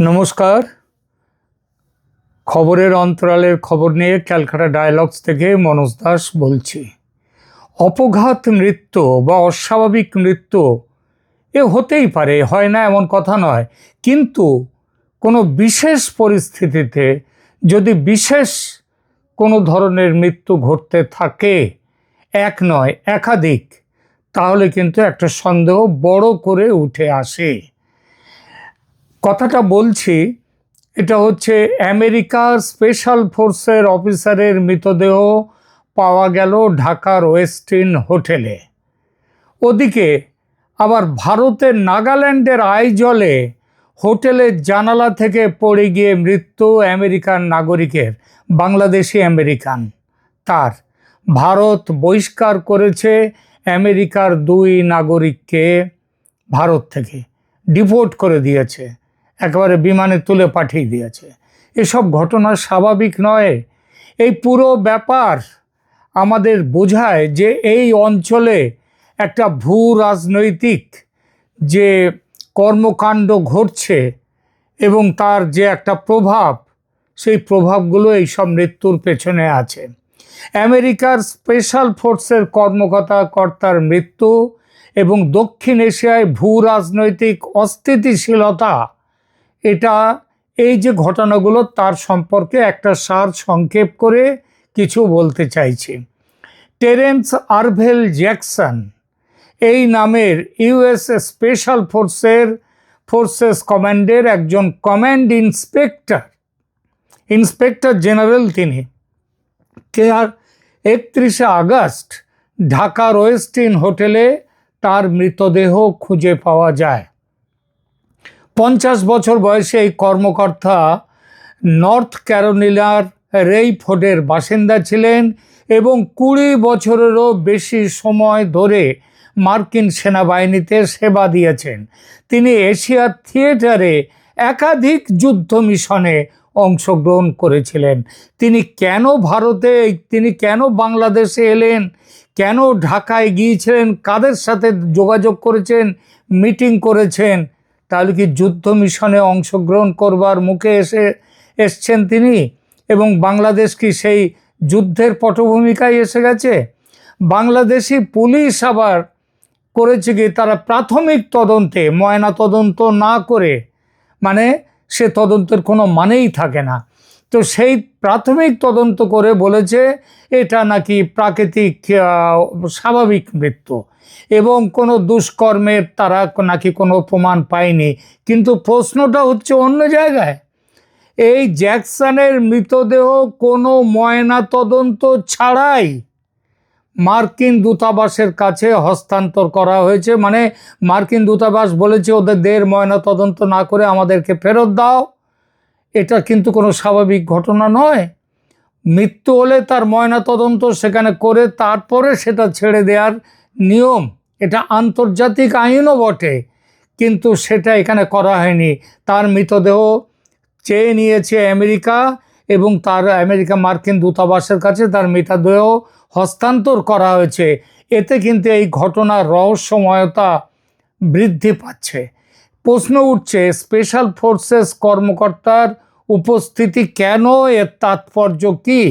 নমস্কার। খবরের অন্তরালের খবর নিয়ে ক্যালকাটা ডায়ালগস থেকে মনোজ দাস বলছি। অপঘাত মৃত্যু বা অস্বাভাবিক মৃত্যু এ হতেই পারে, হয় না এমন কথা নয়। কিন্তু কোনো বিশেষ পরিস্থিতিতে যদি বিশেষ কোনো ধরনের মৃত্যু ঘটতে থাকে, এক নয়, একাধিক, তাহলে কিন্তু একটা সন্দেহ বড় করে উঠে আসে। কথাটা বলছি, এটা হচ্ছে আমেরিকার স্পেশাল ফোর্সের অফিসারের মৃতদেহ পাওয়া গেল ঢাকার ওয়েস্টিন হোটেলে। ওদিকে আবার ভারতের নাগাল্যান্ডের আইজলে হোটেলের জানালা থেকে পড়ে গিয়ে মৃত্যু আমেরিকান নাগরিকের, বাংলাদেশি আমেরিকান। তার ভারত বহিষ্কার করেছে আমেরিকার দুই নাগরিককে ভারত থেকে, ডিপোর্ট করে দিয়েছে। একেবারে বিমানে তুলে পাঠিয়ে দিয়েছে। এসব ঘটনা স্বাভাবিক নয়। এই পুরো ব্যাপার আমাদের বোঝায় যে এই অঞ্চলে একটা ভূ রাজনৈতিক যে কর্মকাণ্ড ঘটছে এবং তার যে একটা প্রভাব, সেই প্রভাবগুলো এইসব মৃত্যুর পেছনে আছে। আমেরিকার স্পেশাল ফোর্সের কর্মকর্তা কর্তার মৃত্যু এবং দক্ষিণ এশিয়ায় ভূ রাজনৈতিক অস্থিতিশীলতা এটা এই যে ঘটনাগুলো তার সম্পর্কে একটা সার সংক্ষেপ করে কিছু বলতে চাইছি। টেরেন্স আরভেল জ্যাকসন এই নামের ইউএস স্পেশাল ফোর্সের ফোর্সেস কমান্ডের একজন কমান্ড ইন্সপেক্টর ইন্সপেক্টর জেনারেল তিনি। আর একত্রিশে আগস্ট ঢাকার ওয়েস্টিন হোটেলে তার মৃতদেহ খুঁজে পাওয়া যায়। পঞ্চাশ বছর বয়সে এই কর্মকর্তা নর্থ ক্যারোলিনার রেইফোর্ডের বাসিন্দা ছিলেন এবং কুড়ি বছরেরও বেশি সময় ধরে মার্কিন সেনাবাহিনীতে সেবা দিয়েছেন। তিনি এশিয়ার থিয়েটারে একাধিক যুদ্ধ মিশনে অংশগ্রহণ করেছিলেন। তিনি কেন ভারতে, তিনি কেন বাংলাদেশে এলেন, কেন ঢাকায় গিয়েছিলেন, কাদের সাথে যোগাযোগ করেছেন, মিটিং করেছেন তাহলে কি যুদ্ধ মিশনে অংশগ্রহণ করবার মুখে এসে এসছেন তিনি? এবং বাংলাদেশ কি সেই যুদ্ধের পটভূমিকায় এসে গেছে? বাংলাদেশি পুলিশ আবার করেছে কি তারা প্রাথমিক তদন্তে, ময়না তদন্ত না করে? মানে সে তদন্তের কোনো মানেই থাকে না। তো সেই প্রাথমিক তদন্ত করে বলেছে এটা নাকি প্রাকৃতিক স্বাভাবিক মৃত্যু এবং কোনো দুষ্কর্মের তারা নাকি কোনো প্রমাণ পায়নি। কিন্তু প্রশ্নটা হচ্ছে অন্য জায়গায়। এই জ্যাকসনের মৃতদেহ কোনো ময়না তদন্ত ছাড়াই মার্কিন দূতাবাসের কাছে হস্তান্তর করা হয়েছে। মানে মার্কিন দূতাবাস বলেছে, ওদের দের ময়না তদন্ত না করে আমাদেরকে ফেরত দাও। এটা কিন্তু কোনো স্বাভাবিক ঘটনা নয়। মৃত্যু হলে তার ময়না তদন্ত সেখানে করে তারপরে সেটা ছেড়ে দেওয়ার নিয়ম। এটা আন্তর্জাতিক আইনও বটে, কিন্তু সেটা এখানে করা হয়নি। তার মৃতদেহ চেয়ে নিয়েছে আমেরিকা এবং তার আমেরিকা মার্কিন দূতাবাসের কাছে তার মৃতদেহ হস্তান্তর করা হয়েছে। এতে কিন্তু এই ঘটনার রহস্যময়তা বৃদ্ধি পাচ্ছে। প্রশ্ন উঠছে স্পেশাল ফোর্সেস কর্মকর্তার উপস্থিতি কেন? এর তাৎপর্য কী?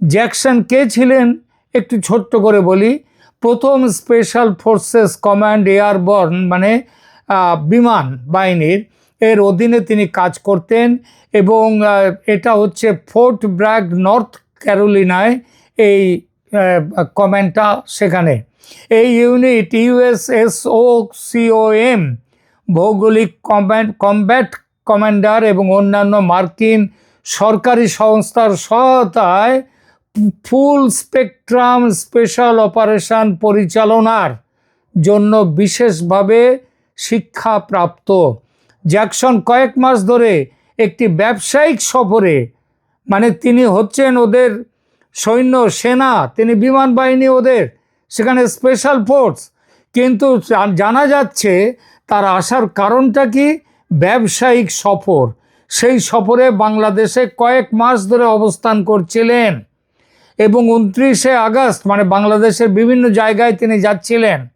জ্যাকসন কে ছিলেন? একটু ছোট্ট করে বলি। প্রথম স্পেশাল ফোর্সেস কমান্ড এয়ারবর্ন মানে বিমান বাহিনীর। এর অধীনে তিনি কাজ করতেন এবং এটা হচ্ছে ফোর্ট ব্র্যাগ, নর্থ ক্যারোলিনায় এই কমান্ডটা সেখানে। এই ইউনিট ইউএসএসও সিওএম ভৌগোলিক কম্ব্যাট কম্ব্যাট কমান্ডার এবং অন্যান্য মার্কিন সরকারি সংস্থার সহায়তায় ফুল স্পেকট্রাম স্পেশাল অপারেশন পরিচালনার জন্য বিশেষভাবে শিক্ষাপ্রাপ্ত। জ্যাকসন কয়েক মাস ধরে একটি ব্যবসায়িক সফরে মানে তিনি হচ্ছেন ওদের সৈন্য সেনা, তিনি বিমান বাহিনী ওদের, সেখানে স্পেশাল ফোর্স। কিন্তু জানা যাচ্ছে, তার আসার কারণটা কি? ব্যবসায়িক সফর। সেই সফরে বাংলাদেশে কয়েক মাস ধরে অবস্থান করছিলেন এবং উনত্রিশে আগস্ট মানে বাংলাদেশের বিভিন্ন জায়গায় তিনি যাচ্ছিলেন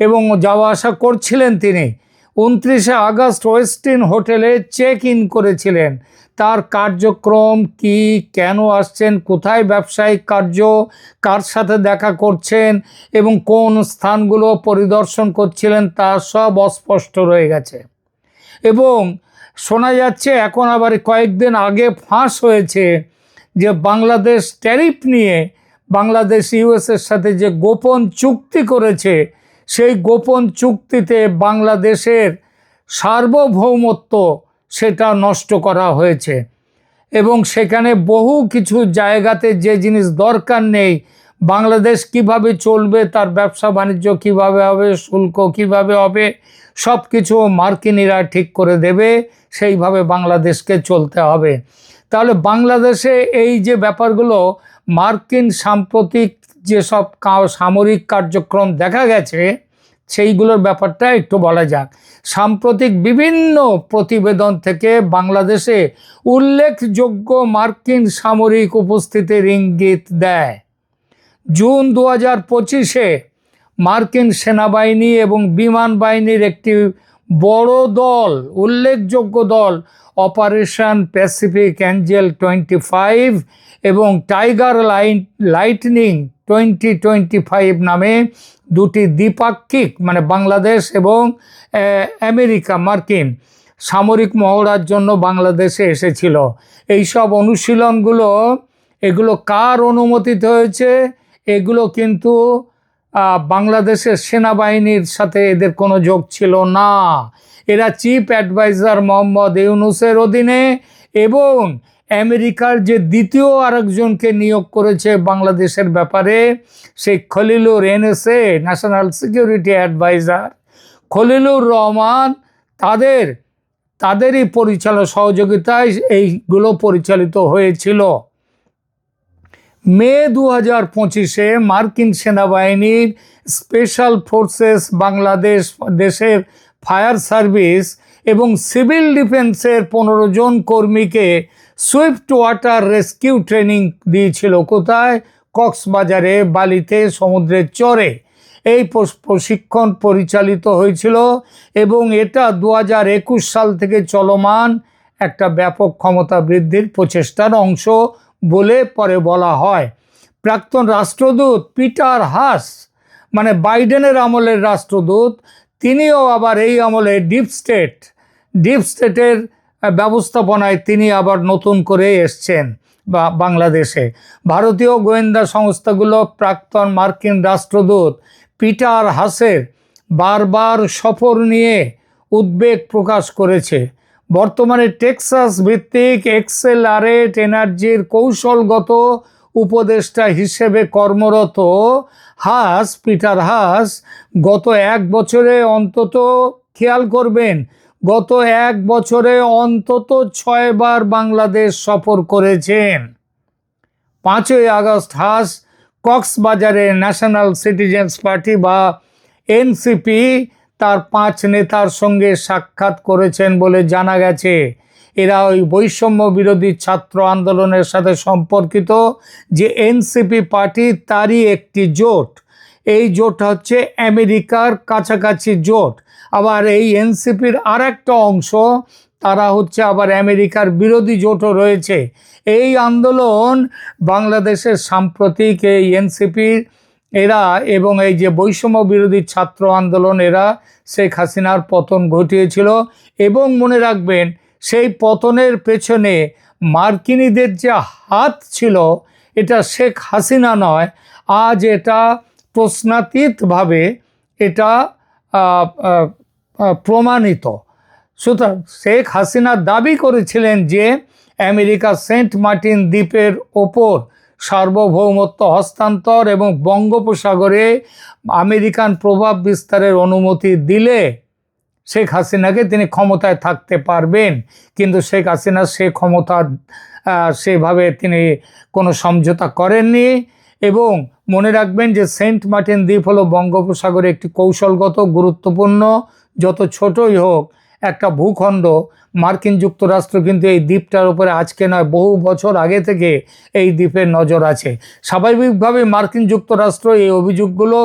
এবং যাওয়া আসা করছিলেন তিনি। উনত্রিশে আগস্ট ওয়েস্টিন হোটেলে চেক ইন করেছিলেন। তার কার্যক্রম কি, কেন আসছেন, কোথায় ব্যবসায়িক কার্য, কার সাথে দেখা করছেন এবং কোন স্থানগুলো পরিদর্শন করছিলেন তা সব অস্পষ্ট রয়ে গেছে। এবং শোনা যাচ্ছে এখন আবার কয়েকদিন আগে ফাঁস হয়েছে যে বাংলাদেশ ট্যারিফ নিয়ে বাংলাদেশ ইউএসের সাথে যে গোপন চুক্তি করেছে, সেই গোপন চুক্তিতে বাংলাদেশের সার্বভৌমত্ব সেটা নষ্ট করা হয়েছে। এবং সেখানে বহু কিছু জায়গাতে যে জিনিস দরকার নেই, বাংলাদেশ কীভাবে চলবে, তার ব্যবসা বাণিজ্য কীভাবে হবে, শুল্ক কীভাবে হবে সব কিছু মার্কিনিরা ঠিক করে দেবে, সেইভাবে বাংলাদেশকে চলতে হবে। তাহলে বাংলাদেশে এই যে ব্যাপারগুলো, মার্কিন সাম্প্রতিক যেসব সামরিক কার্যক্রম দেখা গেছে, সেইগুলোর ব্যাপারটা একটু বলা যাক। সাম্প্রতিক বিভিন্ন প্রতিবেদন থেকে বাংলাদেশে উল্লেখযোগ্য মার্কিন সামরিক উপস্থিতির ইঙ্গিত দেয়। জুন দু হাজার পঁচিশে মার্কিন সেনাবাহিনী এবং বিমান বাহিনীর একটি বড় দল, উল্লেখযোগ্য দল, operation pacific angel twenty five এবং tiger line, lightning twenty twenty five নামে দুটি দ্বিপাক্ষিক মানে বাংলাদেশ এবং আমেরিকা, মার্কিন, সামরিক মহড়ার জন্য বাংলাদেশে এসেছিল। এইসব অনুশীলনগুলো, এগুলো কার অনুমতিতে হয়েছে? এগুলো কিন্তু বাংলাদেশের সেনাবাহিনীর সাথে এদের কোনো যোগ ছিল না। এরা চিফ অ্যাডভাইজার মোহাম্মদ ইউনুসের অধীনে এবং আমেরিকার যে দ্বিতীয় আরেকজনকে নিয়োগ করেছে বাংলাদেশের ব্যাপারে, সেই Khalilur NSA national security adviser Khalilur Rahman তাদের, তাদেরই পরিচালনা সহযোগিতায় এইগুলো পরিচালিত হয়েছিল। মে দু হাজার পঁচিশে মার্কিন সেনাবাহিনীর স্পেশাল ফোর্সেস বাংলাদেশ দেশের ফায়ার সার্ভিস এবং সিভিল ডিফেন্সের পনেরো জন কর্মীকে সুইফট ওয়াটার রেস্কিউ ট্রেনিং দিয়েছিল। কোথায়? কক্সবাজারে, বালিতে সমুদ্রের চরে। এই প্রশ- প্রশিক্ষণ পরিচালিত হয়েছিল এবং এটা দু হাজার একুশ সাল থেকে চলমান একটা ব্যাপক ক্ষমতা বৃদ্ধির প্রচেষ্টার অংশ। বলে পরে বলা হয়। প্রাক্তন রাষ্ট্রদূত পিটার হাস মানে বাইডেনের আমলের রাষ্ট্রদূত, তিনিও আবার এই আমলে ডিপ স্টেট, ডিপ স্টেটের ব্যবস্থাপনায় তিনি আবার নতুন করে এসছেন বা বাংলাদেশে। ভারতীয় গোয়েন্দা সংস্থাগুলো প্রাক্তন মার্কিন রাষ্ট্রদূত পিটার হাসের বারবার সফর নিয়ে উদ্বেগ প্রকাশ করেছে। বর্তমানে টেক্সাস ভিত্তিক এক্সেলারেট এনার্জির কৌশলগত উপদেষ্টা হিসেবে কর্মরত হাস, পিটার হাস, গত এক বছরে অন্তত খেয়াল করবেন, গত এক বছরে অন্তত ছয়বার বাংলাদেশ সফর করেছেন। পাঁচই আগস্ট হাস কক্সবাজারে ন্যাশনাল সিটিজেন্স পার্টি বা এনসিপি তার পাঁচ নেতার সঙ্গে সাক্ষাৎ করেছেন বলে জানা গেছে। এরা ওই বৈষম্য বিরোধী ছাত্র আন্দোলনের সাথে সম্পর্কিত যে এনসিপি পার্টি, তারই একটি জোট। এই জোট হচ্ছে আমেরিকার কাছাকাছি জোট। আবার এই এনসিপির আর একটা অংশ, তারা হচ্ছে আবার আমেরিকার বিরোধী জোটও রয়েছে। এই আন্দোলন বাংলাদেশের সাম্প্রতিক এই এনসিপির এরা এবং এই যে বৈষম্য বিরোধী ছাত্র আন্দোলন এরা শেখ হাসিনার পতন ঘটিয়েছিল এবং মনে রাখবেন সেই পতনের পেছনে মার্কিনীদের যে হাত ছিল, এটা শেখ হাসিনা নয়, আজ এটা প্রশ্নাতীতভাবে এটা প্রমাণিত। সুতরাং শেখ হাসিনা দাবি করেছিলেন যে আমেরিকা সেন্ট মার্টিন দ্বীপের ওপর সার্বভৌমত্ব হস্তান্তর এবং বঙ্গোপসাগরে আমেরিকান প্রভাব বিস্তারের অনুমতি দিলে শেখ হাসিনাকে তিনি ক্ষমতায় থাকতে পারবেন। কিন্তু শেখ হাসিনা সে ক্ষমতা সেভাবে তিনি কোনো সমঝোতা করেননি এবং মনে রাখবেন যে সেন্ট মার্টিন দ্বীপ হলো বঙ্গোপসাগরে একটি কৌশলগত, গুরুত্বপূর্ণ, যত ছোটই হোক একটা ভূখণ্ড। মার্কিন যুক্তরাষ্ট্র কিন্তু এই দ্বীপটার উপরে আজকে নয়, বহু বছর আগে থেকে এই দ্বীপের নজর আছে। স্বাভাবিকভাবে মার্কিন যুক্তরাষ্ট্র এই অভিযোগগুলো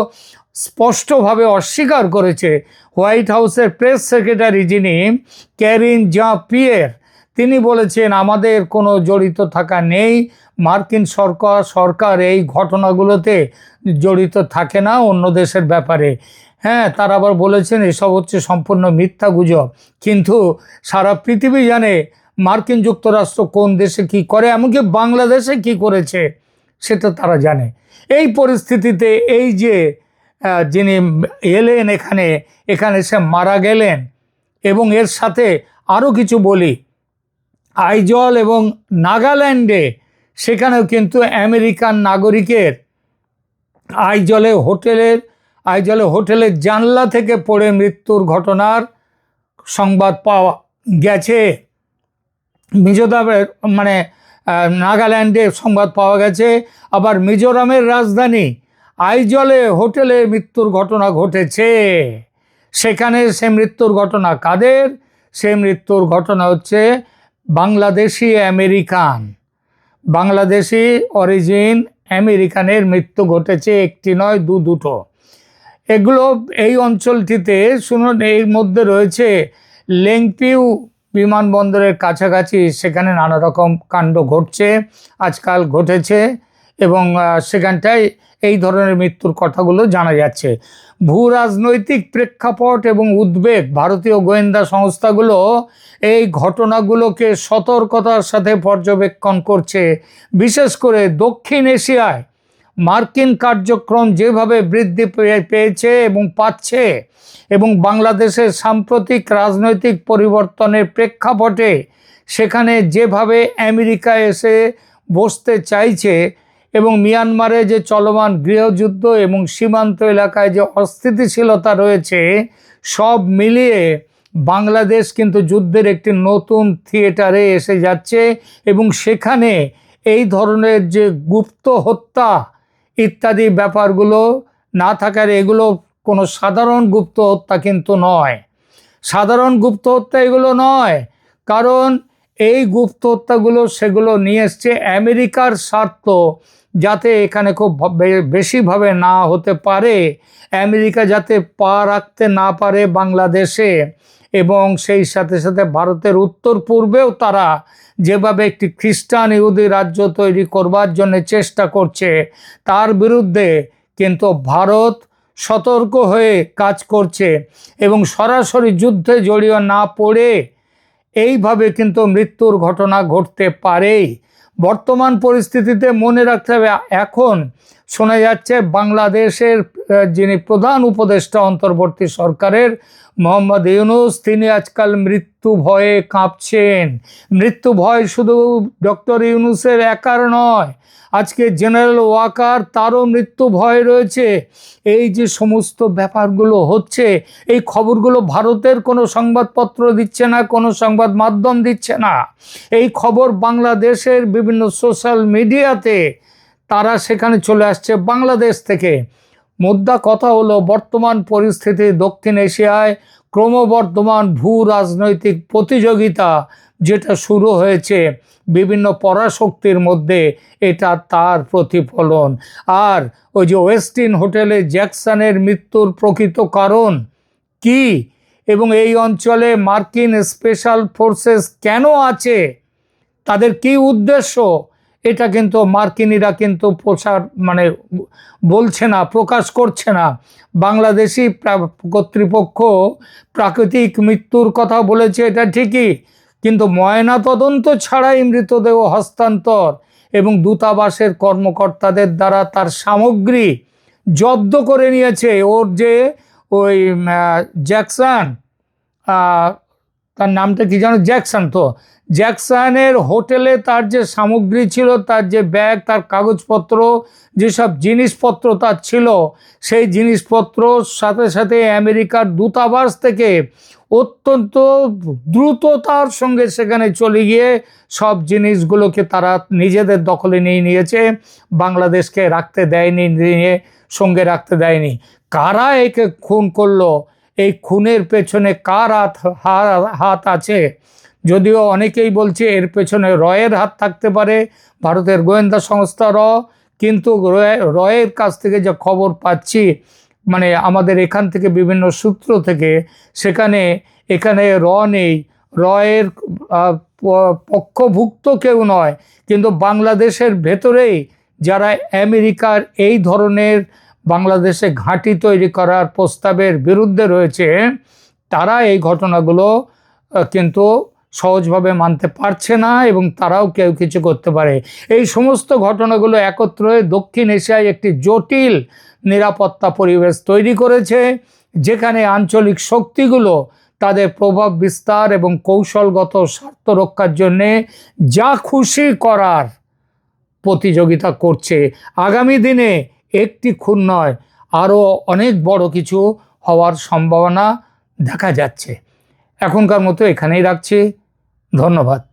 স্পষ্টভাবে অস্বীকার করেছে। হোয়াইট হাউসের প্রেস সেক্রেটারি যিনি, ক্যারিন জা পিয়ের তিনি বলেছেন, আমাদের কোনো জড়িত থাকা নেই। মার্কিন সরকার সরকার এই ঘটনাগুলোতে জড়িত থাকে না অন্য দেশের ব্যাপারে। হ্যাঁ তারা আবার বলেছেন, এসব হচ্ছে সম্পূর্ণ মিথ্যা গুজব। কিন্তু সারা পৃথিবী জানে মার্কিন যুক্তরাষ্ট্র কোন দেশে কি করে, এমনকি বাংলাদেশে কি করেছে, সেটা তারা জানে। এই পরিস্থিতিতে এই যে যিনি এলেন এখানে এখানে সে মারা গেলেন। এবং এর সাথে আরও কিছু বলি। আইজল এবং নাগাল্যান্ডে সেখানেও কিন্তু আমেরিকান নাগরিকের আইজলে হোটেলের আইজলে হোটেলের জানলা থেকে পড়ে মৃত্যুর ঘটনার সংবাদ পাওয়া গেছে। মিজোরামের মানে নাগাল্যান্ডে সংবাদ পাওয়া গেছে। আবার মিজোরামের রাজধানী আইজলে হোটেলে মৃত্যুর ঘটনা ঘটেছে। সেখানে সে মৃত্যুর ঘটনা কাদের? সে মৃত্যুর ঘটনা হচ্ছে বাংলাদেশি আমেরিকান। বাংলাদেশি অরিজিন আমেরিকানের মৃত্যু ঘটেছে, একটি নয়, দু দুটো। এগুলো এই অঞ্চলটিতে শুনুন এর মধ্যে রয়েছে লেংপিউ বিমানবন্দরের কাছাকাছি। সেখানে নানা রকম কাণ্ড ঘটছে, আজকাল ঘটেছে এবং সেখানটায় এই ধরনের মৃত্যুর কথাগুলো জানা যাচ্ছে। ভূ রাজনৈতিক প্রেক্ষাপট এবং উদ্বেগ, ভারতীয় গোয়েন্দা সংস্থাগুলো এই ঘটনাগুলোকে সতর্কতার সাথে পর্যবেক্ষণ করছে। বিশেষ করে দক্ষিণ এশিয়ায় মার্কিন কার্যক্রম যেভাবে বৃদ্ধি পেয়ে- পেয়েছে এবং পাচ্ছে এবং বাংলাদেশের সাম্প্রতিক রাজনৈতিক পরিবর্তনের প্রেক্ষাপটে সেখানে যেভাবে আমেরিকা এসে বসতে চাইছে এবং মিয়ানমারে যে চলমান গৃহযুদ্ধ এবং সীমান্ত এলাকায় যে অস্থিতিশীলতা রয়েছে, সব মিলিয়ে বাংলাদেশ কিন্তু যুদ্ধের একটি নতুন থিয়েটারে এসে যাচ্ছে এবং সেখানে এই ধরনের যে গুপ্ত হত্যা ইত্যাদি ব্যাপারগুলো না থাকার এগুলো কোনো সাধারণ গুপ্ত হত্যা কিন্তু নয়। সাধারণ গুপ্ত হত্যা এগুলো নয়, কারণ এই গুপ্ত হত্যাগুলো সেগুলো নিয়ে এসছে আমেরিকার স্বার্থ যাতে এখানে খুব বেশিভাবে না হতে পারে। আমেরিকা যাতে পা রাখতে না পারে বাংলাদেশে এবং সেই সাথে সাথে ভারতের উত্তর পূর্বেও তারা যেভাবে একটি খ্রিস্টান ইহুদি রাজ্য তৈরি করবার জন্য চেষ্টা করছে, তার বিরুদ্ধে কিন্তু ভারত সতর্ক হয়ে কাজ করছে এবং সরাসরি যুদ্ধে জড়িয়ে না পড়ে। এইভাবে কিন্তু মৃত্যুর ঘটনা ঘটতে পারেই। বর্তমান পরিস্থিতিতে মনে রাখতে হবে, এখন শোনা যাচ্ছে, বাংলাদেশের যিনি প্রধান উপদেষ্টা অন্তর্বর্তী সরকারের, মোহাম্মদ ইউনুস, তিনি আজকাল মৃত্যু ভয়ে কাঁপছেন। মৃত্যু ভয় শুধু ডক্টর ইউনুসের একার নয়, আজকে জেনারেল ওয়াকার তারও মৃত্যু ভয় রয়েছে। এই যে সমস্ত ব্যাপারগুলো হচ্ছে, এই খবরগুলো ভারতের কোনো সংবাদপত্র দিচ্ছে না, কোনো সংবাদ মাধ্যম দিচ্ছে না। এই খবর বাংলাদেশের বিভিন্ন সোশ্যাল মিডিয়াতে তারা সেখানে চলে আসছে বাংলাদেশ থেকে। মুদ্রা কথা হলো, বর্তমান পরিস্থিতি দক্ষিণ এশিয়ায় ক্রমবর্ধমান ভূ রাজনৈতিক প্রতিযোগিতা যেটা শুরু হয়েছে, বিভিন্ন পরাশক্তির মধ্যে এটা তার প্রতিফলন। আর ওই যে ওয়েস্টিন হোটেলে জ্যাকসনের মৃত্যুর প্রকৃত কারণ কি? এবং এই অঞ্চলে মার্কিন স্পেশাল ফোর্সেস কেন আছে? তাদের কি উদ্দেশ্য? এটা কিন্তু মার্কিনিরা কিন্তু প্রচার মানে বলছে না, প্রকাশ করছে না। বাংলাদেশি কর্তৃপক্ষ প্রাকৃতিক মৃত্যুর কথা বলেছে এটা ঠিকই, কিন্তু ময়না তদন্ত ছাড়াই মৃতদেহ হস্তান্তর এবং দূতাবাসের কর্মকর্তাদের দ্বারা তার সামগ্রী জব্দ করে নিয়েছে। ওর যে ওই জ্যাকসন তার নামটা কি জানো? জ্যাকসন তো। জ্যাকসনের হোটেলে তার যে সামগ্রী ছিল, তার যে ব্যাগ, তার কাগজপত্র, যেসব জিনিসপত্র তার ছিল, সেই জিনিসপত্র সাথে সাথে আমেরিকার দূতাবাস থেকে অত্যন্ত দ্রুততার সঙ্গে সেখানে চলে গিয়ে সব জিনিসগুলোকে তারা নিজেদের দখলে নিয়ে নিয়েছে। বাংলাদেশকে রাখতে দেয়নি, নিয়ে সঙ্গে রাখতে দেয়নি। কারা একে খুন করল? এই খুনের পেছনে কার হাত হাত আছে? যদিও অনেকেই বলছে এর পেছনে রয়ের হাত থাকতে পারে, ভারতের গোয়েন্দা সংস্থা র, কিন্তু রয়- রয়ের কাছ থেকে যে খবর পাচ্ছি মানে আমাদের এখান থেকে বিভিন্ন সূত্র থেকে, সেখানে, এখানে র নেই। রয়ের পক্ষভুক্ত কেউ নয়, কিন্তু বাংলাদেশের ভেতরেই যারা আমেরিকার এই ধরনের বাংলাদেশে ঘাঁটি তৈরি করার প্রস্তাবের বিরুদ্ধে রয়েছে, তারা এই ঘটনাগুলো কিন্তু সহজভাবে মানতে পারছে না এবং তারাও কেউ কিছু করতে পারে। এই সমস্ত ঘটনাগুলো একত্র হয়ে দক্ষিণ এশিয়ায় একটি জটিল নিরাপত্তা পরিবেশ তৈরি করেছে, যেখানে আঞ্চলিক শক্তিগুলো তাদের প্রভাব, বিস্তার এবং কৌশলগত স্বার্থ রক্ষার জন্যে যা খুশি করার প্রতিযোগিতা করছে। আগামী দিনে একটি খুন নয়, আরও অনেক বড় কিছু হওয়ার সম্ভাবনা দেখা যাচ্ছে। এখনকার মতো এখানেই রাখছি। ধন্যবাদ।